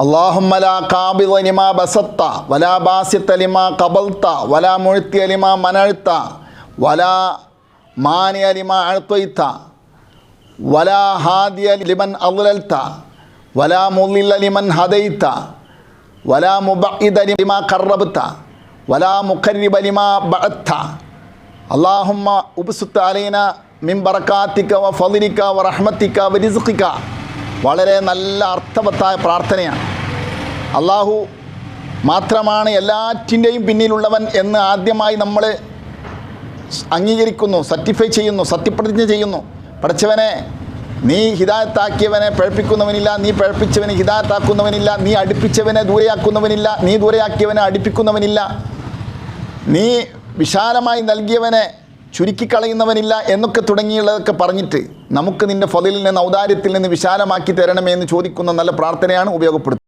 اللهم لا قابض لما بسطت ولا باسط لما قبلت ولا معطي لما منعت ولا مانع لما أعطيت ولا هادي لمن أضللت ولا مضل لمن هديت ولا مبعد لما قربت ولا مقرب لما بعدت اللهم ابسط علينا من بركاتك وفضلك ورحمتك ورزقك വളരെ നല്ല അർത്ഥവത്തായ പ്രാർത്ഥനയാണ് അള്ളാഹു മാത്രമാണ് എല്ലാറ്റിന്റെയും പിന്നിലുള്ളവൻ എന്ന് ആദ്യമായി നമ്മൾ അംഗീകരിക്കുന്നു സർട്ടിഫൈ ചെയ്യുന്നു സത്യപ്രതിജ്ഞ ചെയ്യുന്നു. പഠിച്ചവനെ നീ ഹിതായത്താക്കിയവനെ പഴപ്പിക്കുന്നവനില്ല നീ പഴപ്പിച്ചവനെ ഹിതായത്താക്കുന്നവനില്ല നീ അടുപ്പിച്ചവനെ ദൂരെയാക്കുന്നവനില്ല നീ ദൂരെയാക്കിയവനെ അടുപ്പിക്കുന്നവനില്ല. നീ വിശാലമായി നൽകിയവനെ ചുരുക്കിക്കളയുന്നവനില്ല എന്നൊക്കെ തുടങ്ങിയുള്ളതൊക്കെ പറഞ്ഞിട്ട് നമുക്ക് നിന്റെ ഫതിലിൽ നിന്ന് ഔദാര്യത്തിൽ നിന്ന് വിശാലമാക്കി തരണമേ എന്ന് ചോദിക്കുന്ന നല്ല പ്രാർത്ഥനയാണ് ഉപയോഗപ്പെടുത്തുന്നത്.